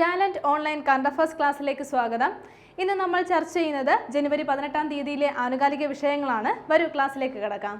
Talent online current affairs ക്ലാസ്സിലേക്ക് സ്വാഗതം. ഇന്ന് നമ്മൾ ചർച്ച ചെയ്യുന്നത് ജനുവരി പതിനെട്ടാം തീയതിയിലെ ആനുകാലിക വിഷയങ്ങളാണ്. വരൂ ക്ലാസ്സിലേക്ക് കിടക്കാം.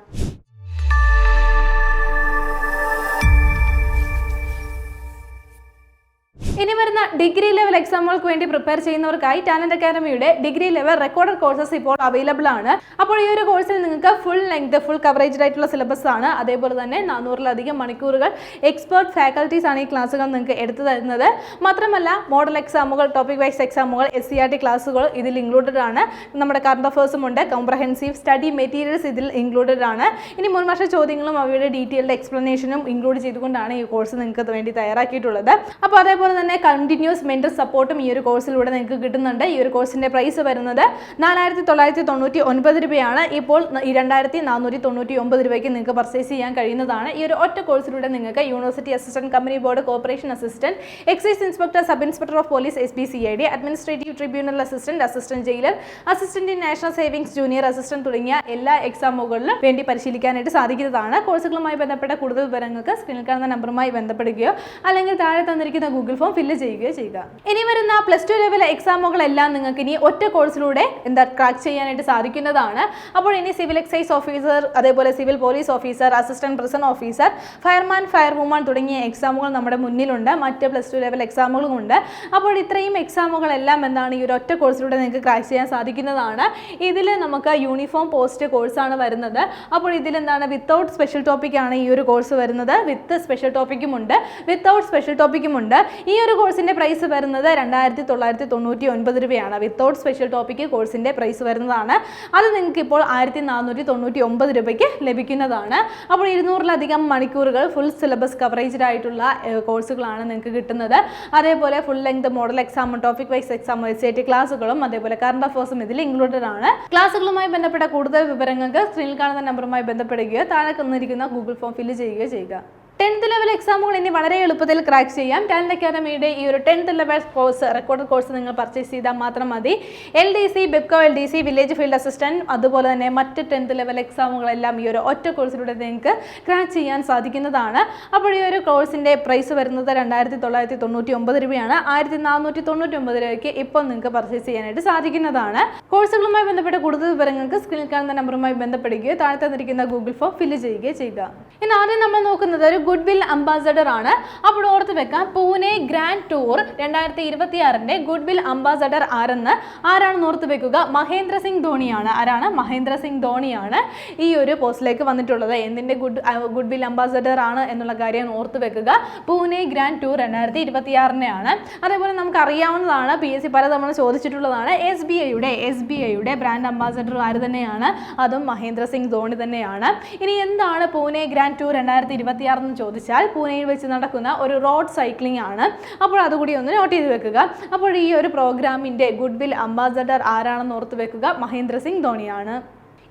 ഇനി വരുന്ന ഡിഗ്രി ലെവൽ എക്സാമുകൾക്ക് വേണ്ടി പ്രിപ്പയർ ചെയ്യുന്നവർക്കായി ടാലന്റ് അക്കാദമിയുടെ ഡിഗ്രി ലെവൽ റെക്കോർഡഡ് കോഴ്സസ് ഇപ്പോൾ അവൈലബിൾ ആണ്. അപ്പോൾ ഈ ഒരു കോഴ്സിൽ നിങ്ങൾക്ക് ഫുൾ ലെങ്ത് ഫുൾ കവറേജ് ആയിട്ടുള്ള സിലബസ് ആണ്. അതേപോലെ തന്നെ നാനൂറിലധികം മണിക്കൂറുകൾ എക്സ്പേർട്ട് ഫാക്കൽറ്റീസ് ആണ് ഈ ക്ലാസ്സുകൾ നിങ്ങൾക്ക് എടുത്തു തരുന്നത്. മാത്രമല്ല മോഡൽ എക്സാമുകൾ ടോപ്പിക് വൈസ് എക്സാമുകൾ എസ് സി ആർ ടി ക്ലാസ്സുകൾ ഇതിൽ ഇൻക്ലൂഡഡ് ആണ്. നമ്മുടെ കറണ്ട് അഫേഴ്സും ഉണ്ട്. കോംപ്രഹെൻസീവ് സ്റ്റഡി മെറ്റീരിയൽസ് ഇതിൽ ഇൻക്ലൂഡഡ് ആണ്. ഇനി മുൻവർഷ ചോദ്യങ്ങളും അവയുടെ ഡീറ്റെയിൽഡ് എക്സ്പ്ലനേഷനും ഇൻക്ലൂഡ് ചെയ്തുകൊണ്ടാണ് ഈ കോഴ്സ് നിങ്ങൾക്ക് വേണ്ടി തയ്യാറാക്കിയിട്ടുള്ളത്. അപ്പോൾ അതേപോലെ തന്നെ കണ്ടിന്യൂസ് മെന്റൽ സപ്പോർട്ടും ഈ ഒരു കോഴ്സിലൂടെ നിങ്ങൾക്ക് കിട്ടുന്നുണ്ട്. ഈ ഒരു കോഴ്സിന്റെ പ്രൈസ് വരുന്നത് നാലായിരത്തി തൊള്ളായിരത്തി തൊണ്ണൂറ്റി ഒൻപത് രൂപയാണ്. ഇപ്പോൾ രണ്ടായിരത്തി നാനൂറ്റി തൊണ്ണൂറ്റി ഒമ്പത് രൂപയ്ക്ക് നിങ്ങൾക്ക് പർച്ചേസ് ചെയ്യാൻ കഴിയുന്നതാണ്. ഈ ഒരു ഒറ്റ കോഴ്സിലൂടെ നിങ്ങൾക്ക് university assistant company board corporation assistant excise inspector sub inspector of police S B C I D administrative tribunal assistant assistant jailer assistant national savings junior assistant തുടങ്ങിയ എല്ലാ എക്സാമുകളിലും വേണ്ടി പരിശീലിക്കാനായിട്ട് സാധിക്കുന്നതാണ്. കോഴ്സുകളുമായി ബന്ധപ്പെട്ട കൂടുതൽ വിവരങ്ങൾക്ക് സ്ക്രീനിൽ കാണുന്ന നമ്പറുമായി ബന്ധപ്പെടുകയോ അല്ലെങ്കിൽ താഴെ തന്നിരിക്കുന്ന ഗൂഗിൾ ഫോം ഫില്ല് ചെയ്യുകയോ ചെയ്യുക ഇനി വരുന്ന പ്ലസ് ടു ലെവൽ എക്സാമുകളെല്ലാം നിങ്ങൾക്ക് ഇനി ഒറ്റ കോഴ്സിലൂടെ എന്താ ക്രാക്ക് ചെയ്യാനായിട്ട് സാധിക്കുന്നതാണ്. അപ്പോൾ ഇനി സിവിൽ എക്സൈസ് ഓഫീസർ അതേപോലെ civil police officer assistant prison officer fireman fire woman തുടങ്ങിയ എക്സാമുകൾ നമ്മുടെ മുന്നിലുണ്ട്. മറ്റ് പ്ലസ് ടു ലെവൽ എക്സാമുകളും ഉണ്ട്. അപ്പോൾ ഇത്രയും എക്സാമുകളെല്ലാം എന്താണ് ഈ ഒരു ഒറ്റ കോഴ്സിലൂടെ നിങ്ങൾക്ക് ക്രാക്ക് ചെയ്യാൻ സാധിക്കുന്നതാണ്. ഇതിൽ നമുക്ക് യൂണിഫോം പോസ്റ്റ് കോഴ്സാണ് വരുന്നത്. അപ്പോൾ ഇതിൽ എന്താണ് വിത്തൗട്ട് സ്പെഷ്യൽ ടോപ്പിക്കാണ് ഈ ഒരു കോഴ്സ് വരുന്നത്. വിത്ത് സ്പെഷ്യൽ ടോപ്പിക്കും ഉണ്ട്. വിത്തൗട്ട് സ്പെഷ്യൽ ടോപ്പിക്കും ഉണ്ട്. ഈ ഒരു കോഴ്സിന്റെ പ്രൈസ് വരുന്നത് രണ്ടായിരത്തി തൊള്ളായിരത്തി തൊണ്ണൂറ്റി ഒൻപത് രൂപയാണ്. വിത്തൗട്ട് സ്പെഷ്യൽ ടോപ്പിക്ക് കോഴ്സിന്റെ പ്രൈസ് വരുന്നതാണ്. അത് നിങ്ങൾക്ക് ഇപ്പോൾ ആയിരത്തി നാനൂറ്റി തൊണ്ണൂറ്റി ഒമ്പത് രൂപയ്ക്ക് ലഭിക്കുന്നതാണ്. അപ്പോൾ ഇരുന്നൂറിലധികം മണിക്കൂറുകൾ ഫുൾ സിലബസ് കവറേജ്ഡ് ആയിട്ടുള്ള കോഴ്സുകളാണ് നിങ്ങൾക്ക് കിട്ടുന്നത്. അതേപോലെ full length model exam topic wise exam S I T ക്ലാസ്സുകളും അതേപോലെ കറണ്ട് അഫേഴ്സും ഇതിൽ ഇൻക്ലൂഡഡ് ആണ്. ക്ലാസ്സുകളുമായി ബന്ധപ്പെട്ട കൂടുതൽ വിവരങ്ങൾക്ക് സ്ക്രീനിൽ കാണുന്ന നമ്പറുമായി ബന്ധപ്പെടുകയോ താഴെ തന്നിരിക്കുന്ന ഗൂഗിൾ ഫോം ഫില്ല് ചെയ്യുകയോ ചെയ്യുക. ടെൻത്ത് ലെവൽ എക്സാമുകൾ ഇനി വളരെ എളുപ്പത്തിൽ ക്രാക്ക് ചെയ്യാം. ടാലന്റ് അക്കാദമിയുടെ ഈ ഒരു tenth level course record course നിങ്ങൾ പർച്ചേസ് ചെയ്താൽ മാത്രം മതി. L D C ബിപ്കോ L D C village field assistant അതുപോലെ തന്നെ മറ്റ് ടെൻത്ത് ലെവൽ എക്സാമുകളെല്ലാം ഈ ഒരു ഒറ്റ കോഴ്സിലൂടെ നിങ്ങൾക്ക് ക്രാക്ക് ചെയ്യാൻ സാധിക്കുന്നതാണ്. അപ്പോൾ ഈ ഒരു കോഴ്സിന്റെ പ്രൈസ് വരുന്നത് രണ്ടായിരത്തി തൊള്ളായിരത്തി തൊണ്ണൂറ്റി ഒമ്പത് രൂപയാണ്. ആയിരത്തി നാനൂറ്റി തൊണ്ണൂറ്റി ഒമ്പത് രൂപയ്ക്ക് ഇപ്പോൾ നിങ്ങൾക്ക് പർച്ചേസ് ചെയ്യാനായിട്ട് സാധിക്കുന്നതാണ്. കോഴ്സുകളുമായി ബന്ധപ്പെട്ട കൂടുതൽ വിവരങ്ങൾക്ക് സ്ക്രീനിൽ കാണുന്ന നമ്പറുമായി ബന്ധപ്പെടുകയോ താഴെ തന്നിരിക്കുന്ന ഗൂഗിൾ ഫോം ഫില്ല് ചെയ്യുകയോ ചെയ്യുക. ഇനി ആദ്യം നമ്മൾ നോക്കുന്നത് ഒരു ഗുഡ് വിൽ അംബാസഡർ ആണ് അപ്പോൾ ഓർത്ത് വെക്കാം പൂനെ ഗ്രാൻഡ് ടൂർ രണ്ടായിരത്തി ഇരുപത്തി ആറിന്റെ ഗുഡ് വിൽ അംബാസഡർ ആരെന്ന് ആരാണെന്ന് ഓർത്ത് വെക്കുക? മഹേന്ദ്ര സിംഗ് ധോണിയാണ്. ആരാണ്? മഹേന്ദ്ര സിംഗ് ധോണിയാണ് ഈ ഒരു പോസ്റ്റിലേക്ക് വന്നിട്ടുള്ളത്. എന്തിന്റെ ഗുഡ് ഗുഡ് വിൽ അംബാസഡർ ആണ് എന്നുള്ള കാര്യം ഓർത്ത് വെക്കുക. പൂനെ ഗ്രാൻഡ് ടൂർ രണ്ടായിരത്തി ഇരുപത്തി ആറിനെയാണ് അതേപോലെ നമുക്ക് അറിയാവുന്നതാണ് പി എസ് സി പലതവണ ചോദിച്ചിട്ടുള്ളതാണ് എസ് ബി ഐയുടെ എസ് ബി ഐയുടെ ബ്രാൻഡ് അംബാസഡർ ആര് തന്നെയാണ്? അതും മഹേന്ദ്ര സിംഗ് ധോണി തന്നെയാണ്. ഇനി എന്താണ് പൂനെ ഗ്രാൻഡ് ടൂർ രണ്ടായിരത്തി ഇരുപത്തി ആറെന്ന് ചോദിച്ചാൽ പൂനെയിൽ വെച്ച് നടക്കുന്ന ഒരു റോഡ് സൈക്ലിംഗ് ആണ്. അപ്പോൾ അതുകൂടി ഒന്ന് നോട്ട് ചെയ്ത് വെക്കുക. അപ്പോൾ ഈ ഒരു പ്രോഗ്രാമിന്റെ ഗുഡ് വിൽ അംബാസഡർ ആരാണെന്ന് ഓർത്ത് വെക്കുക? മഹേന്ദ്ര സിംഗ് ധോണിയാണ്.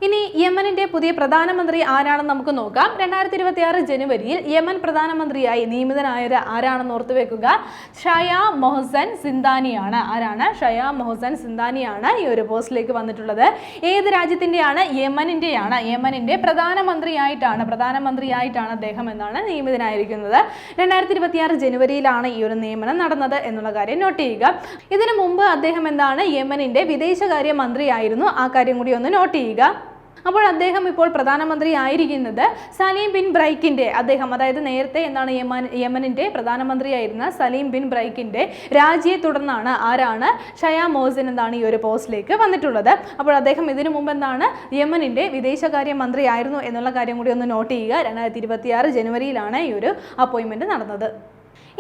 ഇനി യമനിന്റെ പുതിയ പ്രധാനമന്ത്രി ആരാണെന്ന് നമുക്ക് നോക്കാം. രണ്ടായിരത്തി ഇരുപത്തി ആറ് ജനുവരിയിൽ യമൻ പ്രധാനമന്ത്രിയായി നിയമിതനായത് ആരാണെന്ന് ഓർത്തു വെക്കുക. ഷയ മൊഹസൻ സിന്ദാനിയാണ്. ആരാണ്? ഷയ മൊഹസൻ സിന്ദാനിയാണ് ഈ ഒരു പോസ്റ്റിലേക്ക് വന്നിട്ടുള്ളത്. ഏത് രാജ്യത്തിന്റെയാണ്? യമനിന്റെയാണ്. യമനിന്റെ പ്രധാനമന്ത്രിയായിട്ടാണ് പ്രധാനമന്ത്രിയായിട്ടാണ് അദ്ദേഹം എന്നാണ് നിയമിതനായിരിക്കുന്നത്. രണ്ടായിരത്തി ഇരുപത്തി ആറ് ജനുവരിയിലാണ് ഈ ഒരു നിയമനം നടന്നത് എന്നുള്ള കാര്യം നോട്ട് ചെയ്യുക. ഇതിനു മുമ്പ് അദ്ദേഹം എന്താണ്? യമനിന്റെ വിദേശകാര്യ മന്ത്രിയായിരുന്നു. ആ കാര്യം കൂടി ഒന്ന് നോട്ട് ചെയ്യുക. അപ്പോൾ അദ്ദേഹം ഇപ്പോൾ പ്രധാനമന്ത്രി ആയിരിക്കുന്നത് സലീം ബിൻ ബ്രൈക്കിന്റെ അദ്ദേഹം അതായത് നേരത്തെ എന്താണ് യമൻ യമനിന്റെ പ്രധാനമന്ത്രിയായിരുന്ന സലീം ബിൻ ബ്രൈക്കിന്റെ രാജിയെ തുടർന്നാണ് ആരാണ് ഷയാ മോസിൻ എന്നാണ് ഈ ഒരു പോസ്റ്റിലേക്ക് വന്നിട്ടുള്ളത്. അപ്പോൾ അദ്ദേഹം ഇതിനു മുമ്പ് എന്താണ് യമനിന്റെ വിദേശകാര്യ മന്ത്രി ആയിരുന്നു എന്നുള്ള കാര്യം കൂടി ഒന്ന് നോട്ട് ചെയ്യുക. രണ്ടായിരത്തി ഇരുപത്തിയാറ് ജനുവരിയിലാണ് ഈ ഒരു അപ്പോയിൻമെന്റ് നടന്നത്.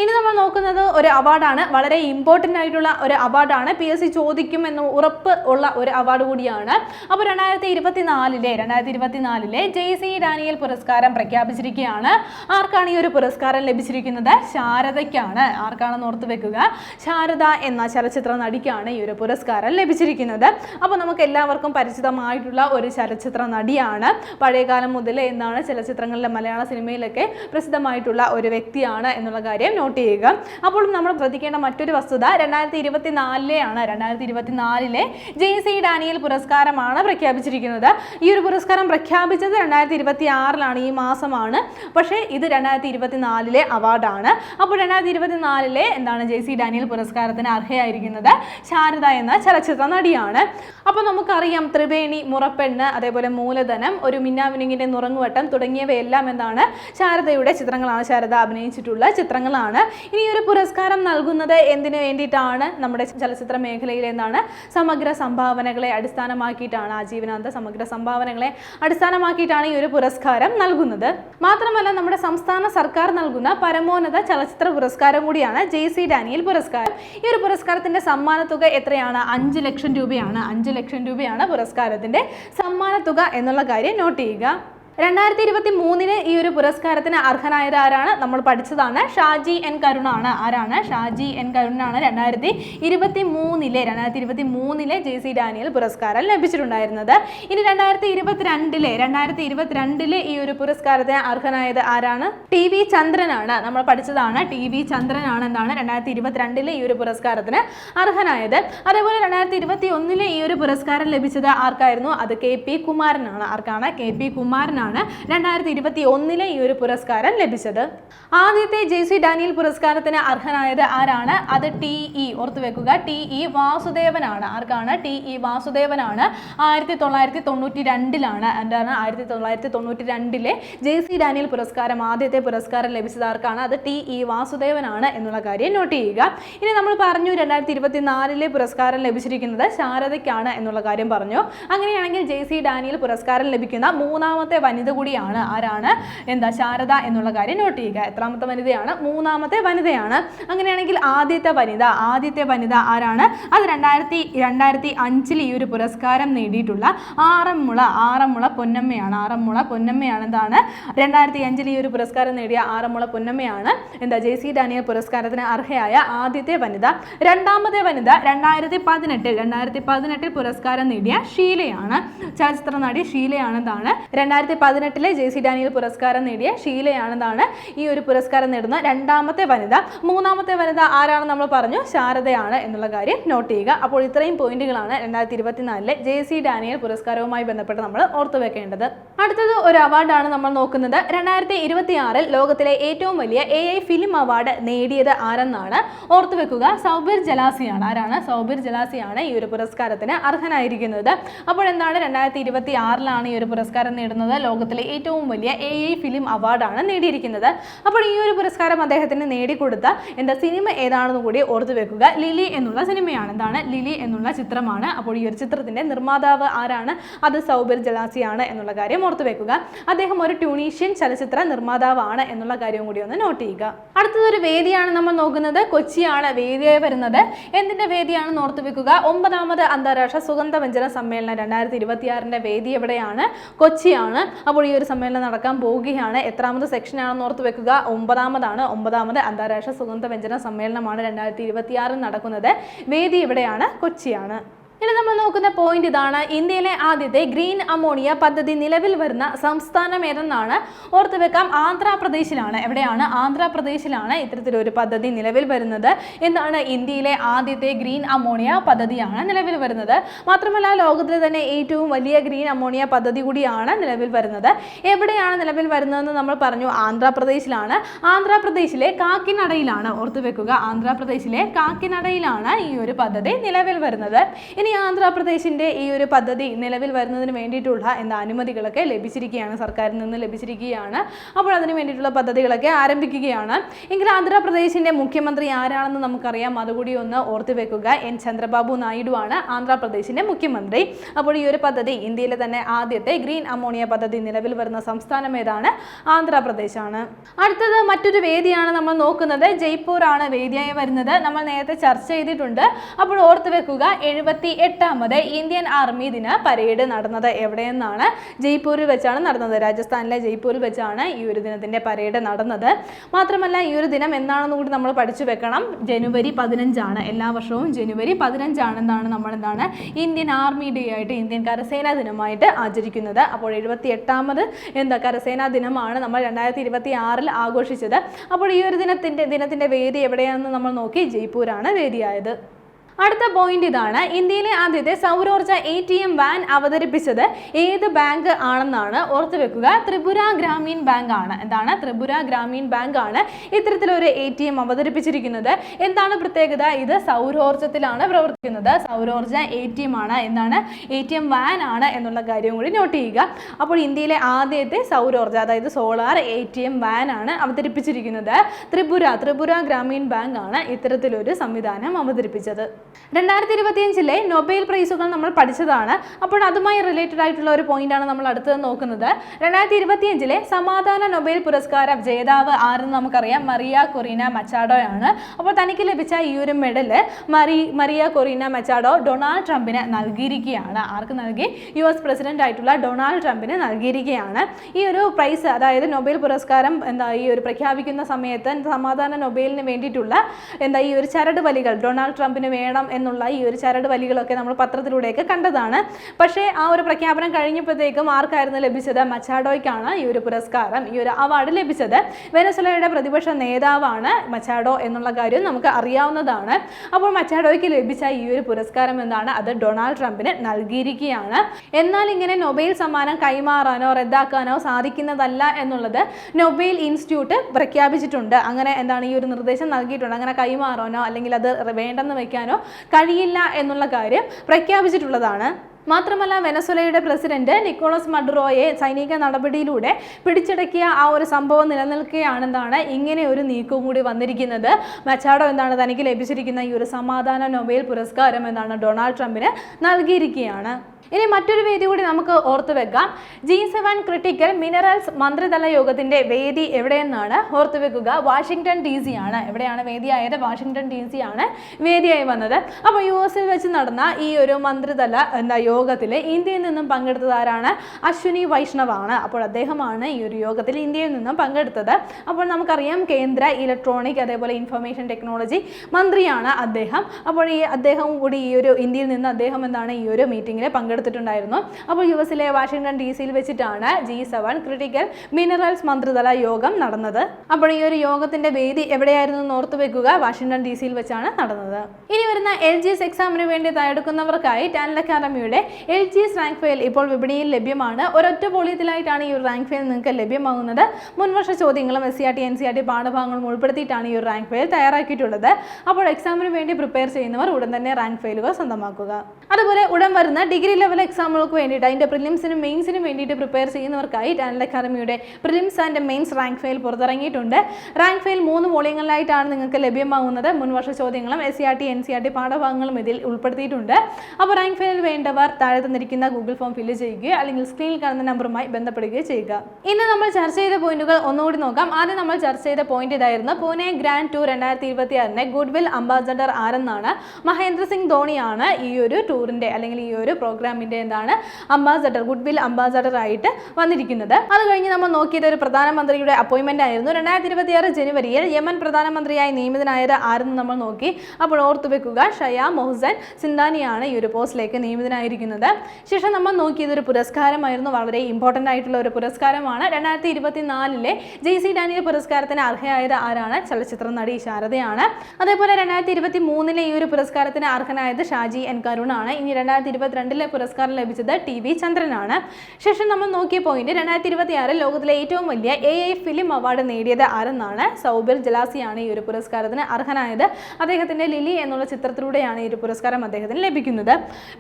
ഇനി നമ്മൾ നോക്കുന്നത് ഒരു അവാർഡാണ് വളരെ ഇമ്പോർട്ടന്റ് ആയിട്ടുള്ള ഒരു അവാർഡാണ് പി എസ് സി ചോദിക്കും എന്ന് ഉറപ്പ് ഉള്ള ഒരു അവാർഡ് കൂടിയാണ്. അപ്പോൾ രണ്ടായിരത്തി ഇരുപത്തി നാലിലെ രണ്ടായിരത്തി ഇരുപത്തി നാലിലെ ജെയ് സി ഡാനിയൽ പുരസ്കാരം പ്രഖ്യാപിച്ചിരിക്കുകയാണ്. ആർക്കാണ് ഈ ഒരു പുരസ്കാരം ലഭിച്ചിരിക്കുന്നത്? ശാരദയ്ക്കാണ്. ആർക്കാണെന്ന് ഓർത്ത് വെക്കുക? ശാരദ എന്ന ചലച്ചിത്ര നടിക്കാണ് ഈ ഒരു പുരസ്കാരം ലഭിച്ചിരിക്കുന്നത്. അപ്പോൾ നമുക്ക് എല്ലാവർക്കും പരിചിതമായിട്ടുള്ള ഒരു ചലച്ചിത്ര നടിയാണ്. പഴയകാലം മുതൽ എന്നാണ് ചലച്ചിത്രങ്ങളിലെ മലയാള സിനിമയിലൊക്കെ പ്രസിദ്ധമായിട്ടുള്ള ഒരു വ്യക്തിയാണ് എന്നുള്ള കാര്യം നോട്ട് ചെയ്യുക. അപ്പോൾ നമ്മൾ ശ്രദ്ധിക്കേണ്ട മറ്റൊരു വസ്തുത രണ്ടായിരത്തി ഇരുപത്തി നാലിലെയാണ് രണ്ടായിരത്തി ഇരുപത്തി നാലിലെ ജെ സി ഡാനിയൽ പുരസ്കാരമാണ് പ്രഖ്യാപിച്ചിരിക്കുന്നത്. ഈ ഒരു പുരസ്കാരം പ്രഖ്യാപിച്ചത് രണ്ടായിരത്തി ഇരുപത്തി ആറിലാണ് ഈ മാസമാണ്. പക്ഷേ ഇത് രണ്ടായിരത്തി ഇരുപത്തി നാലിലെ അവാർഡാണ്. അപ്പോൾ രണ്ടായിരത്തി ഇരുപത്തി നാലിലെ എന്താണ് ജെ സി ഡാനിയൽ പുരസ്കാരത്തിന് അർഹയായിരിക്കുന്നത്? ശാരദ എന്ന ചലച്ചിത്ര നടിയാണ്. അപ്പോൾ നമുക്കറിയാം ത്രിവേണി മുറപ്പെണ്ണ് അതേപോലെ മൂലധനം ഒരു മിന്നാമിനുങ്ങിന്റെ നുറങ്ങുവട്ടം തുടങ്ങിയവയെല്ലാം എന്താണ്? ശാരദയുടെ ചിത്രങ്ങളാണ് ശാരദ അഭിനയിച്ചിട്ടുള്ള ചിത്രങ്ങളാണ്. ഇനി ഒരു പുരസ്കാരം നൽകുന്നത് എന്തിനു വേണ്ടിയിട്ടാണ് നമ്മുടെ ചലച്ചിത്ര മേഖലയിൽ എന്നാണ് സമഗ്ര സംഭാവനകളെ അടിസ്ഥാനമാക്കിയിട്ടാണ് ആജീവനാന്ത സമഗ്ര സംഭാവനകളെ അടിസ്ഥാനമാക്കിയിട്ടാണ് ഈ ഒരു പുരസ്കാരം നൽകുന്നത്. മാത്രമല്ല നമ്മുടെ സംസ്ഥാന സർക്കാർ നൽകുന്ന പരമോന്നത ചലച്ചിത്ര പുരസ്കാരം കൂടിയാണ് ജെ സി ഡാനിയൽ പുരസ്കാരം. ഈ ഒരു പുരസ്കാരത്തിന്റെ സമ്മാനത്തുക എത്രയാണ്? അഞ്ച് ലക്ഷം രൂപയാണ്. അഞ്ച് ലക്ഷം രൂപയാണ് പുരസ്കാരത്തിന്റെ സമ്മാനത്തുക എന്നുള്ള കാര്യം നോട്ട് ചെയ്യുക. രണ്ടായിരത്തി ഇരുപത്തി മൂന്നിന് ഈ ഒരു പുരസ്കാരത്തിന് അർഹനായത് ആരാണ് നമ്മൾ പഠിച്ചതാണ് ഷാജി എൻ കരുണാണ്. ആരാണ്? ഷാജി എൻ കരുണാണ് രണ്ടായിരത്തി ഇരുപത്തി മൂന്നിലെ രണ്ടായിരത്തി ഇരുപത്തി മൂന്നിലെ ജെ സി ഡാനിയൽ പുരസ്കാരം ലഭിച്ചിട്ടുണ്ടായിരുന്നത്. ഇനി രണ്ടായിരത്തി ഇരുപത്തിരണ്ടിലെ രണ്ടായിരത്തി ഇരുപത്തിരണ്ടിലെ ഈ ഒരു പുരസ്കാരത്തിന് അർഹനായത് ആരാണ്? ടി വി ചന്ദ്രനാണ്. നമ്മൾ പഠിച്ചതാണ് ടി വി ചന്ദ്രനാണ് എന്താണ് രണ്ടായിരത്തി ഇരുപത്തിരണ്ടിലെ ഈ ഒരു പുരസ്കാരത്തിന് അർഹനായത്. അതേപോലെ രണ്ടായിരത്തി ഇരുപത്തി ഒന്നിലെ ഈ ഒരു പുരസ്കാരം ലഭിച്ചത് ആർക്കായിരുന്നു? അത് കെ പി കുമാരനാണ്. ആർക്കാണ്? കെ പി കുമാരനാണ്. രണ്ടായിരത്തി ഇരുപത്തി ഒന്നിലെ ഈ ഒരു പുരസ്കാരം ലഭിച്ചത്. ആദ്യത്തെ ജെ സി ഡാനിയൽ പുരസ്കാരത്തിന് അർഹനായത് ആരാണ്? അത് ടി ഇ ഓർത്തു വെക്കുക. ടി ഇ വാസുദേവനാണ്. ആർക്കാണ്? ടി ഇ വാസുദേവനാണ്. ആയിരത്തി തൊള്ളായിരത്തി തൊണ്ണൂറ്റി രണ്ടിലാണ് എന്താണ്? ആയിരത്തി തൊള്ളായിരത്തി തൊണ്ണൂറ്റി രണ്ടിലെ ജെ സി ഡാനിയൽ പുരസ്കാരം ആദ്യത്തെ പുരസ്കാരം ലഭിച്ചത് ആർക്കാണ്? അത് ടി ഇ വാസുദേവനാണ് എന്നുള്ള കാര്യം നോട്ട് ചെയ്യുക. ഇനി നമ്മൾ പറഞ്ഞു രണ്ടായിരത്തി ഇരുപത്തി നാലിലെ പുരസ്കാരം ലഭിച്ചിരിക്കുന്നത് ശാരദയ്ക്കാണ് എന്നുള്ള കാര്യം പറഞ്ഞു. അങ്ങനെയാണെങ്കിൽ ജെ സി ഡാനിയൽ പുരസ്കാരം ലഭിക്കുന്ന മൂന്നാമത്തെ വനിത കൂടിയാണ്. ആരാണ്? എന്താ ശാരദ എന്നുള്ള കാര്യം നോട്ട് ചെയ്യുക. എത്രാമത്തെ വനിതയാണ്? മൂന്നാമത്തെ വനിതയാണ്. അങ്ങനെയാണെങ്കിൽ ആദ്യത്തെ വനിത. ആദ്യത്തെ വനിത ആരാണ്? അത് രണ്ടായിരത്തി രണ്ടായിരത്തി അഞ്ചിൽ ഈ ഒരു പുരസ്കാരം നേടിയിട്ടുള്ള ആറന്മുള ആറന്മുള പൊന്നമ്മയാണ്. ആറന്മുള പൊന്നമ്മയാണ് എന്താണ്? രണ്ടായിരത്തി അഞ്ചിൽ ഈ ഒരു പുരസ്കാരം നേടിയ ആറന്മുള പൊന്നമ്മയാണ്. എന്താ ജെ സി ഡാനിയൽ പുരസ്കാരത്തിന് അർഹയായ ആദ്യത്തെ വനിത. രണ്ടാമത്തെ വനിത രണ്ടായിരത്തി പതിനെട്ടിൽ രണ്ടായിരത്തി പതിനെട്ടിൽ പുരസ്കാരം നേടിയ ഷീലയാണ്. ചലച്ചിത്ര നടി ഷീലയാണെന്നാണ് രണ്ടായിരത്തി പതിനെട്ടിലെ ജെ സി ഡാനിയൽ പുരസ്കാരം നേടിയ ഷീലയാണെന്നാണ് ഈ ഒരു പുരസ്കാരം നേടുന്ന രണ്ടാമത്തെ വനിത. മൂന്നാമത്തെ വനിത ആരാണെന്ന് നമ്മൾ പറഞ്ഞു? ശാരദയാണ് എന്നുള്ള കാര്യം നോട്ട് ചെയ്യുക. അപ്പോൾ ഇത്രയും പോയിന്റുകളാണ് രണ്ടായിരത്തി ഇരുപത്തിനാലിലെ ജെ സി ഡാനിയൽ പുരസ്കാരവുമായി ബന്ധപ്പെട്ട് നമ്മൾ ഓർത്തു വെക്കേണ്ടത്. അടുത്തത് ഒരു അവാർഡാണ് നമ്മൾ നോക്കുന്നത്. രണ്ടായിരത്തി ഇരുപത്തി ആറിൽ ലോകത്തിലെ ഏറ്റവും വലിയ എ ഐ ഫിലിം അവാർഡ് നേടിയത് ആരെന്നാണ് ഓർത്തു വെക്കുക. സൗബിർ ജലാസിയാണ്. ആരാണ്? സൗബിർ ജലാസിയാണ് ഈ ഒരു പുരസ്കാരത്തിന് അർഹനായിരിക്കുന്നത്. അപ്പോൾ എന്താണ് രണ്ടായിരത്തി ഇരുപത്തി ആറിലാണ് ഈ ഒരു പുരസ്കാരം നേടുന്നത്? ലോകത്തിലെ ഏറ്റവും വലിയ എ ഐ ഫിലിം അവാർഡാണ് നേടിയിരിക്കുന്നത്. അപ്പോൾ ഈ ഒരു പുരസ്കാരം അദ്ദേഹത്തിന് നേടിക്കൊടുത്ത എന്താ സിനിമ ഏതാണെന്ന് കൂടി ഓർത്തു വെക്കുക. ലിലി എന്നുള്ള സിനിമയാണ്. എന്താണ് ലിലി എന്നുള്ള ചിത്രമാണ്. അപ്പോൾ ഈ ഒരു ചിത്രത്തിന്റെ നിർമ്മാതാവ് ആരാണ്? അത് സൗബിർ ജലാസിയാണ് എന്നുള്ള കാര്യം ഓർത്തു വെക്കുക. അദ്ദേഹം ഒരു ട്യൂണീഷ്യൻ ചലച്ചിത്ര നിർമ്മാതാവാണ് എന്നുള്ള കാര്യം കൂടി ഒന്ന് നോട്ട് ചെയ്യുക. അടുത്തതൊരു വേദിയാണ് നമ്മൾ നോക്കുന്നത്. കൊച്ചിയാണ് വേദിയായി വരുന്നത്. എന്തിന്റെ വേദിയാണെന്ന് ഓർത്തു വെക്കുക. ഒമ്പതാമത് അന്താരാഷ്ട്ര സുഗന്ധവ്യഞ്ജന സമ്മേളനം രണ്ടായിരത്തി ഇരുപത്തിയാറിന്റെ വേദി എവിടെയാണ്? കൊച്ചിയാണ്. അപ്പോൾ ഈ ഒരു സമ്മേളനം നടക്കാൻ പോവുകയാണ്. എത്രാമത് സെക്ഷനാണെന്ന് ഓർത്ത് വെക്കുക. ഒമ്പതാമതാണ്. ഒമ്പതാമത് അന്താരാഷ്ട്ര സുഗന്ധ വ്യഞ്ജന സമ്മേളനമാണ് രണ്ടായിരത്തി ഇരുപത്തിയാറിൽ നടക്കുന്നത്. വേദി ഇവിടെയാണ്. കൊച്ചിയാണ്. ഇനി നമ്മൾ നോക്കുന്ന പോയിന്റ് ഇതാണ്. ഇന്ത്യയിലെ ആദ്യത്തെ ഗ്രീൻ അമോണിയ പദ്ധതി നിലവിൽ വരുന്ന സംസ്ഥാനം ഏതെന്നാണ് ഓർത്തുവെക്കാം ആന്ധ്രാപ്രദേശിലാണ്. എവിടെയാണ് ആന്ധ്രാപ്രദേശിലാണ് ഇത്തരത്തിലൊരു പദ്ധതി നിലവിൽ വരുന്നത്. എന്നാണ് ഇന്ത്യയിലെ ആദ്യത്തെ ഗ്രീൻ അമോണിയ പദ്ധതിയാണ് നിലവിൽ വരുന്നത്. മാത്രമല്ല ലോകത്തിലെ തന്നെ ഏറ്റവും വലിയ ഗ്രീൻ അമോണിയ പദ്ധതി കൂടിയാണ് നിലവിൽ വരുന്നത്. എവിടെയാണ് നിലവിൽ വരുന്നതെന്ന് നമ്മൾ പറഞ്ഞു. ആന്ധ്രാപ്രദേശിലാണ്. ആന്ധ്രാപ്രദേശിലെ കാക്കിനടയിലാണ്. ഓർത്തുവെക്കുക ആന്ധ്രാപ്രദേശിലെ കാക്കിനടയിലാണ് ഈ ഒരു പദ്ധതി നിലവിൽ വരുന്നത്. ഇനി ആന്ധ്രാപ്രദേശിന്റെ ഈ ഒരു പദ്ധതി നിലവിൽ വരുന്നതിന് വേണ്ടിയിട്ടുള്ള എന്താ അനുമതികളൊക്കെ ലഭിച്ചിരിക്കുകയാണ്. സർക്കാരിൽ നിന്ന് ലഭിച്ചിരിക്കുകയാണ്. അപ്പോൾ അതിന് വേണ്ടിയിട്ടുള്ള പദ്ധതികളൊക്കെ ആരംഭിക്കുകയാണ്. എങ്കിൽ ആന്ധ്രാപ്രദേശിന്റെ മുഖ്യമന്ത്രി ആരാണെന്ന് നമുക്കറിയാം. അതുകൂടി ഒന്ന് ഓർത്തു വെക്കുക. എൻ ചന്ദ്രബാബു നായിഡു ആണ് ആന്ധ്രാപ്രദേശിന്റെ മുഖ്യമന്ത്രി. അപ്പോൾ ഈ ഒരു പദ്ധതി ഇന്ത്യയിലെ തന്നെ ആദ്യത്തെ ഗ്രീൻ അമോണിയ പദ്ധതി നിലവിൽ വരുന്ന സംസ്ഥാനം ഏതാണ്? ആന്ധ്രാപ്രദേശാണ്. അടുത്തത് മറ്റൊരു വേദിയാണ് നമ്മൾ നോക്കുന്നത്. ജയ്പൂർ ആണ് വേദിയായി വരുന്നത്. നമ്മൾ നേരത്തെ ചർച്ച ചെയ്തിട്ടുണ്ട്. അപ്പോൾ ഓർത്തു വെക്കുക. എഴുപത്തി എട്ടാമത് ഇന്ത്യൻ ആർമി ദിന പരേഡ് നടന്നത് എവിടെയെന്നാണ് ജയ്പൂരിൽ വെച്ചാണ് നടന്നത്. രാജസ്ഥാനിലെ ജയ്പൂരിൽ വെച്ചാണ് ഈ ഒരു ദിനത്തിന്റെ പരേഡ് നടന്നത്. മാത്രമല്ല ഈ ഒരു ദിനം എന്നാണെന്ന് കൂടി നമ്മൾ പഠിച്ചു വെക്കണം. ജനുവരി പതിനഞ്ചാണ്. എല്ലാ വർഷവും ജനുവരി പതിനഞ്ചാണെന്നാണ് നമ്മൾ എന്താണ് ഇന്ത്യൻ ആർമി ഡേ ആയിട്ട് ഇന്ത്യൻ കരസേനാ ദിനമായിട്ട് ആചരിക്കുന്നത്. അപ്പോൾ എഴുപത്തി എട്ടാമത് എന്താ കരസേനാ ദിനമാണ് നമ്മൾ രണ്ടായിരത്തി ഇരുപത്തി ആറിൽ ആഘോഷിച്ചത്. അപ്പോൾ ഈ ഒരു ദിനത്തിന്റെ ദിനത്തിന്റെ വേദി എവിടെയാണെന്ന് നമ്മൾ നോക്കി ജയ്പൂരാണ് വേദിയായത്. അടുത്ത പോയിന്റ് ഇതാണ്. ഇന്ത്യയിലെ ആദ്യത്തെ സൗരോർജ എ ടി എം വാൻ അവതരിപ്പിച്ചത് ഏത് ബാങ്ക് ആണെന്നാണ് ഓർത്തു വെക്കുക. ത്രിപുര ഗ്രാമീൺ ബാങ്ക് ആണ്. എന്താണ്? ത്രിപുര ഗ്രാമീൺ ബാങ്ക് ആണ് ഇത്തരത്തിലൊരു എ ടി എം അവതരിപ്പിച്ചിരിക്കുന്നത്. എന്താണ് പ്രത്യേകത? ഇത് സൗരോർജത്തിലാണ് പ്രവർത്തിക്കുന്നത്. സൗരോർജ എ ടി എം ആണ്. എന്താണ്? എ ടി എം വാൻ ആണ് എന്നുള്ള കാര്യം കൂടി നോട്ട് ചെയ്യുക. അപ്പോൾ ഇന്ത്യയിലെ ആദ്യത്തെ സൗരോർജ അതായത് solar A T M van ആണ് അവതരിപ്പിച്ചിരിക്കുന്നത്. ത്രിപുര ത്രിപുര ഗ്രാമീൺ ബാങ്ക് ആണ് ഇത്തരത്തിലൊരു സംവിധാനം അവതരിപ്പിച്ചത്. രണ്ടായിരത്തി ഇരുപത്തിയഞ്ചിലെ നൊബേൽ പ്രൈസുകൾ നമ്മൾ പഠിച്ചതാണ്. അപ്പോൾ അതുമായി റിലേറ്റഡ് ആയിട്ടുള്ള ഒരു പോയിന്റ് ആണ് നമ്മൾ അടുത്തത് നോക്കുന്നത്. രണ്ടായിരത്തി ഇരുപത്തിയഞ്ചിലെ സമാധാന നൊബേൽ പുരസ്കാരം ജേതാവ് ആരെന്ന് നമുക്കറിയാം. മറിയ കൊറീന മച്ചാഡോ ആണ്. അപ്പോൾ തനിക്ക് ലഭിച്ച ഈ ഒരു മെഡൽ മറി മറിയ കൊറീന മച്ചാഡോ ഡൊണാൾഡ് ട്രംപിന് നൽകിയിരിക്കുകയാണ്. ആർക്ക് നൽകി? യു എസ് പ്രസിഡന്റ് ആയിട്ടുള്ള ഡൊണാൾഡ് ട്രംപിന് നൽകിയിരിക്കുകയാണ്. ഈ ഒരു പ്രൈസ് അതായത് നൊബേൽ പുരസ്കാരം എന്താ ഈ ഒരു പ്രഖ്യാപിക്കുന്ന സമയത്ത് സമാധാന നൊബേലിന് വേണ്ടിയിട്ടുള്ള എന്താ ഈ ഒരു ചരട് വലികൾ ഡൊണാൾഡ് ട്രംപിന് വേണം എന്നുള്ള ഈ ഒരു ചരട് വലികളൊക്കെ നമ്മൾ പത്രത്തിലൂടെയൊക്കെ കണ്ടതാണ്. പക്ഷേ ആ ഒരു പ്രഖ്യാപനം കഴിഞ്ഞപ്പോഴത്തേക്കും ആർക്കായിരുന്നു ലഭിച്ചത്? മച്ചാഡോയ്ക്കാണ് ഈ ഒരു പുരസ്കാരം ഈ ഒരു അവാർഡ് ലഭിച്ചത്. വെനസുലയുടെ പ്രതിപക്ഷ നേതാവാണ് മച്ചാഡോ എന്നുള്ള കാര്യം നമുക്ക് അറിയാവുന്നതാണ്. അപ്പോൾ മച്ചാഡോയ്ക്ക് ലഭിച്ച ഈ ഒരു പുരസ്കാരം എന്താണ്? അത് ഡൊണാൾഡ് ട്രംപിന് നൽകിയിരിക്കുകയാണ്. എന്നാൽ ഇങ്ങനെ നൊബേൽ സമ്മാനം കൈമാറാനോ റദ്ദാക്കാനോ സാധിക്കുന്നതല്ല എന്നുള്ളത് നൊബേൽ ഇൻസ്റ്റിറ്റ്യൂട്ട് പ്രഖ്യാപിച്ചിട്ടുണ്ട്. അങ്ങനെ എന്താണ് ഈ ഒരു നിർദ്ദേശം നൽകിയിട്ടുണ്ട്? അങ്ങനെ കൈമാറാനോ അല്ലെങ്കിൽ അത് വേണ്ടെന്ന് വെക്കാനോ കഴിയില്ല എന്നുള്ള കാര്യം പ്രഖ്യാപിച്ചിട്ടുള്ളതാണ്. മാത്രമല്ല വെനസ്വലയുടെ പ്രസിഡന്റ് നിക്കോളസ് മഡ്രോയെ സൈനിക നടപടിയിലൂടെ പിടിച്ചടക്കിയ ആ ഒരു സംഭവം നിലനിൽക്കുകയാണെന്നാണ് ഇങ്ങനെ ഒരു നീക്കവും കൂടി വന്നിരിക്കുന്നത്. മച്ചാഡോ എന്നാണ് തനിക്ക് ലഭിച്ചിരിക്കുന്ന ഈ ഒരു സമാധാന നൊബേൽ പുരസ്കാരം എന്നാണ് ഡൊണാൾഡ് ട്രംപിന് നൽകിയിരിക്കുകയാണ്. ഇനി മറ്റൊരു വേദി കൂടി നമുക്ക് ഓർത്തു വെക്കാം. ജി സെവൻ ക്രിട്ടിക്കൽ മിനറൽസ് മന്ത്രിതല യോഗത്തിന്റെ വേദി എവിടെയെന്നാണ് ഓർത്തു വെക്കുക. വാഷിംഗ്ടൺ ഡി സി ആണ്. എവിടെയാണ് വേദിയായത്? വാഷിംഗ്ടൺ ഡി സി ആണ് വേദിയായി വന്നത്. അപ്പോൾ യു എസിൽ വെച്ച് നടന്ന ഈ ഒരു മന്ത്രിതല എന്താ യോഗത്തിൽ ഇന്ത്യയിൽ നിന്നും പങ്കെടുത്തത് ആരാണ്? അശ്വിനി വൈഷ്ണവാണ് അപ്പോൾ അദ്ദേഹമാണ് ഈ ഒരു യോഗത്തിൽ ഇന്ത്യയിൽ നിന്നും പങ്കെടുത്തത്. അപ്പോൾ നമുക്കറിയാം കേന്ദ്ര ഇലക്ട്രോണിക് അതേപോലെ ഇൻഫർമേഷൻ ടെക്നോളജി മന്ത്രിയാണ് അദ്ദേഹം. അപ്പോൾ ഈ അദ്ദേഹം കൂടി ഈ ഒരു ഇന്ത്യയിൽ നിന്ന് അദ്ദേഹം എന്താണ് ഈ ഒരു മീറ്റിംഗിൽ പങ്കെടുത്തിട്ടുണ്ടായിരുന്നു. അപ്പോൾ യു എസിലെ വാഷിംഗ്ടൺ ഡി സിയിൽ വെച്ചിട്ടാണ് ജി സെവൻ ക്രിട്ടിക്കൽ മിനറൽസ് മന്ത്രിതല യോഗം നടന്നത്. അപ്പോൾ ഈ ഒരു യോഗത്തിന്റെ വേദി എവിടെയായിരുന്നു ഓർത്തു വെക്കുക വാഷിംഗ്ടൺ ഡി സിയിൽ വെച്ചാണ് നടന്നത്. ഇനി വരുന്ന എൽ ജി എസ് എക്സാമിന് വേണ്ടി തയ്യാറെടുക്കുന്നവർക്കായി ടാലന്റ് അക്കാദമിയുടെ L G S rank file ഇപ്പോൾ വിപണിയിൽ ലഭ്യമാണ്. ഒരൊറ്റ പോളിയത്തിലായിട്ടാണ് ഈ റാങ്ക് ഫയൽ നിങ്ങൾക്ക് ലഭ്യമാകുന്നത്. മുൻവർഷ ചോദ്യങ്ങളും S C R T N C R T പാഠഭാഗങ്ങളും ഉൾപ്പെടുത്തിയിട്ടാണ് ഈ ഒരു റാങ്ക് ഫയൽ തയ്യാറാക്കിയിട്ടുള്ളത്. അപ്പോൾ എക്സാമിന് വേണ്ടി പ്രിപ്പയർ ചെയ്യുന്നവർ ഉടൻ തന്നെ റാങ്ക് ഫയലുകൾ സ്വന്തമാക്കുക. അതുപോലെ ഉടൻ വരുന്ന ഡിഗ്രി ലെവൽ എക്സാമുകൾക്ക് വേണ്ടിയിട്ട് അതിന്റെ പ്രിലിംസിനും മെയിൻസിനും വേണ്ടിയിട്ട് പ്രിപ്പയർ ചെയ്യുന്നവർക്കായി ടാനൽ അക്കാദമിയുടെ prelims and mains rank file പുറത്തിറങ്ങിയിട്ടുണ്ട്. Rank file മൂന്ന് വോളിയങ്ങളിലായിട്ടാണ് നിങ്ങൾക്ക് ലഭ്യമാകുന്നത്. മുൻവർഷ ചോദ്യങ്ങളും S C R T N C R T പാഠഭാഗങ്ങളും ഇതിൽ ഉൾപ്പെടുത്തിയിട്ടുണ്ട്. അപ്പോൾ റാങ്ക് ഫെയിൽ വേണ്ടവർ താഴെ തന്നിരിക്കുന്ന ഗൂഗിൾ ഫോം ഫില്ല് ചെയ്യുകയോ അല്ലെങ്കിൽ സ്ക്രീനിൽ കാണുന്ന നമ്പറുമായി ബന്ധപ്പെടുകയോ ചെയ്യുക. ഇന്ന് നമ്മൾ ചർച്ച ചെയ്ത പോയിന്റുകൾ ഒന്നുകൂടി നോക്കാം. ആദ്യം നമ്മൾ ചർച്ച ചെയ്ത പോയിന്റ് ഇതായിരുന്നു. പൂനെ ഗ്രാൻഡ് ടൂർ രണ്ടായിരത്തി ഇരുപത്തി ആറിനെ ഗുഡ്വിൽ അംബാസഡർ ആരെന്നാണ്? മഹേന്ദ്ര സിംഗ് ധോണിയാണ് ഈ ഒരു ടൂറിന്റെ അല്ലെങ്കിൽ ഈ ഒരു പ്രോഗ്രാമിന്റെ എന്താണ് അംബാസഡർ ഗുഡ് വിൽ അംബാസഡർ ആയിട്ട് വന്നിരിക്കുന്നത്. അത് കഴിഞ്ഞ് നമ്മൾ നോക്കിയത് ഒരു പ്രധാനമന്ത്രിയുടെ അപ്പോയിന്റ്മെന്റ് ആയിരുന്നു. രണ്ടായിരത്തി ഇരുപത്തിയാറ് ജനുവരിയിൽ യമൻ പ്രധാനമന്ത്രിയായി നിയമിതനായത് ആരെന്ന് നമ്മൾ നോക്കി. അപ്പോൾ ഓർത്തുവെക്കുക ഷയ മൊഹസൻ സിന്ദാനിയാണ് ഈ ഒരു പോസ്റ്റിലേക്ക് നിയമിതനായിരിക്കുന്നത്. ശേഷം നമ്മൾ നോക്കിയത് ഒരു പുരസ്കാരമായിരുന്നു. വളരെ ഇമ്പോർട്ടന്റ് ആയിട്ടുള്ള ഒരു പുരസ്കാരമാണ്. രണ്ടായിരത്തി ഇരുപത്തിനാലിലെ ജെ സി ഡാനിയൽ പുരസ്കാരത്തിന് അർഹയായത് ആരാണ്? ചലച്ചിത്ര നടി ശാരദയാണ്. അതേപോലെ രണ്ടായിരത്തി ഇരുപത്തി മൂന്നിലെ ഈ ഒരു പുരസ്കാരത്തിന് അർഹനായത് ഷാജി എൻ കരുണാണ്. ഇനി രണ്ടായിരത്തി ഇരുപത്തിരണ്ടിലെ പുരസ്കാരം ലഭിച്ചത് ടി വി ചന്ദ്രനാണ്. ശേഷം നമ്മൾ നോക്കിയ പോയിന്റ് രണ്ടായിരത്തി ഇരുപത്തി ലോകത്തിലെ ഏറ്റവും വലിയ എ ഐ ഫിലിം അവാർഡ് നേടിയത് ആരെന്നാണ്? സൗബിർ ജലാസിയാണ് ഈ ഒരു പുരസ്കാരത്തിന് അർഹനായത്. അദ്ദേഹത്തിന്റെ ലിലി എന്നുള്ള ചിത്രത്തിലൂടെയാണ് ഈ ഒരു പുരസ്കാരം അദ്ദേഹത്തിന് ലഭിക്കുന്നത്.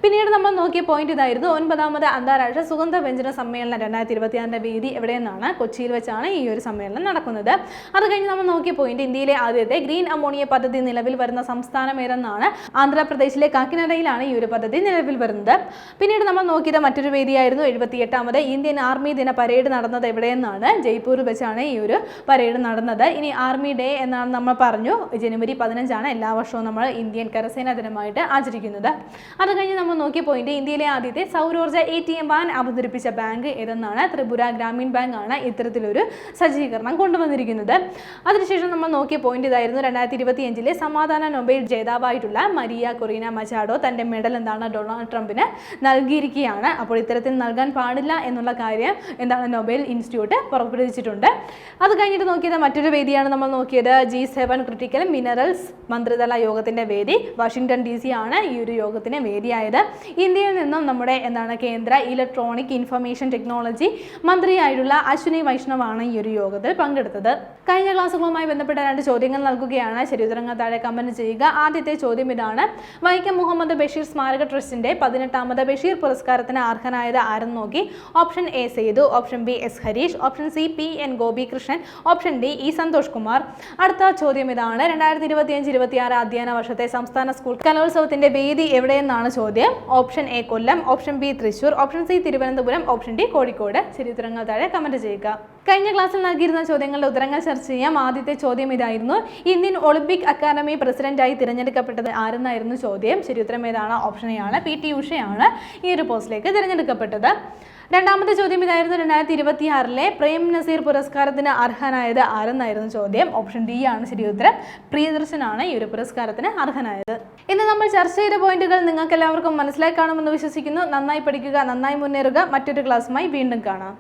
പിന്നീട് നമ്മൾ നോക്കിയ പോയിന്റ് ഇതായിരുന്നു ഒൻപതാമത് അന്താരാഷ്ട്ര സുഗന്ധ വ്യഞ്ജന സമ്മേളനം രണ്ടായിരത്തി ഇരുപത്തിയാറിന്റെ വേദി എവിടെയെന്നാണ്? കൊച്ചിയിൽ വെച്ചാണ് ഈ ഒരു സമ്മേളനം നടക്കുന്നത്. അത് കഴിഞ്ഞ് നമ്മൾ നോക്കിയ പോയിന്റ് ഇന്ത്യയിലെ ആദ്യത്തെ ഗ്രീൻ അമോണിയ പദ്ധതി നിലവിൽ വരുന്ന സംസ്ഥാനം ഏതെന്നാണ്? ആന്ധ്രാപ്രദേശിലെ കാക്കിനടയിലാണ് ഈ ഒരു പദ്ധതി നിലവിൽ വരുന്നത്. പിന്നീട് നമ്മൾ നോക്കിയത് മറ്റൊരു വേദിയായിരുന്നു എഴുപത്തിയെട്ടാമത്. ഇന്ത്യൻ ആർമി ദിന പരേഡ് നടന്നത് എവിടെയെന്നാണ് ജയ്പൂർ വെച്ചാണ് ഈ ഒരു പരേഡ് നടന്നത്. ഇനി ആർമി ഡേ എന്നാണ് നമ്മൾ പറഞ്ഞു. ജനുവരി പതിനഞ്ചാണ് എല്ലാ വർഷവും നമ്മൾ ഇന്ത്യൻ കരസേനാ ദിനമായിട്ട് ആചരിക്കുന്നത്. അത് കഴിഞ്ഞ് നമ്മൾ നോക്കിയ പോയിന്റ് ഇന്ത്യയിലെ ആദ്യത്തെ സൗരോർജ എ ടി എം വാൻ അവതരിപ്പിച്ച ബാങ്ക് ഏതെന്നാണ്? ത്രിപുര ഗ്രാമീൺ ബാങ്ക് ആണ് ഇത്തരത്തിലൊരു സജ്ജീകരണം കൊണ്ടുവന്നിരിക്കുന്നത്. അതിനുശേഷം നമ്മൾ നോക്കിയ പോയിന്റ് ഇതായിരുന്നു രണ്ടായിരത്തി ഇരുപത്തി അഞ്ചിലെ സമാധാന നൊബേൽ ജേതാവായിട്ടുള്ള മരിയ കൊറീന മജാഡോ. തന്റെ മെഡൽ എന്താണ് ഡൊണാൾഡ് ട്രംപിന് നൽകിയിരിക്കുകയാണ്. അപ്പോൾ ഇത്തരത്തിൽ നൽകാൻ പാടില്ല എന്നുള്ള കാര്യം എന്താണ് നൊബേൽ ഇൻസ്റ്റിറ്റ്യൂട്ട് പുറപ്പെടുവിച്ചിട്ടുണ്ട്. അത് കഴിഞ്ഞിട്ട് നോക്കിയത് മറ്റൊരു വേദിയാണ് നമ്മൾ നോക്കിയത്. ജി സെവൻ ക്രിട്ടിക്കൽ മിനറൽസ് മന്ത്രിതല യോഗത്തിന്റെ വേദി. വാഷിംഗ്ടൺ ഡി സി ആണ് ഈ ഒരു യോഗത്തിന് വേദിയായത്. ഇന്ത്യയിൽ നിന്നും നമ്മുടെ എന്താണ് കേന്ദ്ര ഇലക്ട്രോണിക് ഇൻഫർമേഷൻ ടെക്നോളജി മന്ത്രിയായിട്ടുള്ള അശ്വിനി വൈഷ്ണവാണ് ഈ ഒരു യോഗത്തിൽ പങ്കെടുത്തത്. കഴിഞ്ഞ ക്ലാസ്സുകളുമായി ബന്ധപ്പെട്ട രണ്ട് ചോദ്യങ്ങൾ നൽകുകയാണ്. ശരിയുത്തരങ്ങൾ താഴെ കമന്റ് ചെയ്യുക. ആദ്യത്തെ ചോദ്യം ഇതാണ്. വൈക്കം മുഹമ്മദ് ബഷീർ സ്മാരക ട്രസ്റ്റിന്റെ പതിനെട്ടാമത് ബഷീർ പുരസ്കാരത്തിന് അർഹനായത് ആരെന്ന് നോക്കി? Option A Sethu option B S Harish option C P N Gopikrishnan option D E Santhosh Kumar. അടുത്ത ചോദ്യം ഇതാണ്. രണ്ടായിരത്തി ഇരുപത്തിയഞ്ച് ഇരുപത്തിയാറ് അധ്യയന വർഷത്തെ സംസ്ഥാന സ്കൂൾ കലോത്സവത്തിന്റെ വേദി എവിടെയെന്നാണ് ചോദ്യം? Option A Kollam option B Thrissur option C Thiruvananthapuram option D Kozhikode. ശരി ഉത്തരങ്ങൾ താഴെ കമന്റ് ചെയ്യുക. കഴിഞ്ഞ ക്ലാസ്സിൽ നൽകിയിരുന്ന ചോദ്യങ്ങളുടെ ഉത്തരങ്ങൾ ചർച്ച ചെയ്യാം. ആദ്യത്തെ ചോദ്യം ഇതായിരുന്നു. ഇന്ത്യൻ ഒളിമ്പിക് അക്കാദമി പ്രസിഡന്റായി തിരഞ്ഞെടുക്കപ്പെട്ടത് ആരെന്നായിരുന്നു ചോദ്യം? ശരി ഉത്തരം ഏതാണ്? ഓപ്ഷൻ എ ആണ്. പി ടി ഉഷയാണ് ഈ ഒരു പോസ്റ്റിലേക്ക് തിരഞ്ഞെടുക്കപ്പെട്ടത്. രണ്ടാമത്തെ ചോദ്യം ഇതായിരുന്നു. രണ്ടായിരത്തി ഇരുപത്തി ആറിലെ പ്രേം നസീർ പുരസ്കാരത്തിന് അർഹനായത് ആരെന്നായിരുന്നു ചോദ്യം? ഓപ്ഷൻ ഡി ആണ്. ശരി ഉത്തരം. പ്രിയദർശനാണ് ഈ ഒരു പുരസ്കാരത്തിന് അർഹനായത്. ഇന്ന് നമ്മൾ ചർച്ച ചെയ്ത പോയിന്റുകൾ നിങ്ങൾക്ക് എല്ലാവർക്കും മനസ്സിലായി കാണുമെന്ന് വിശ്വസിക്കുന്നു. നന്നായി പഠിക്കുക നന്നായി മുന്നേറുക. മറ്റൊരു ക്ലാസ്സുമായി വീണ്ടും കാണാം.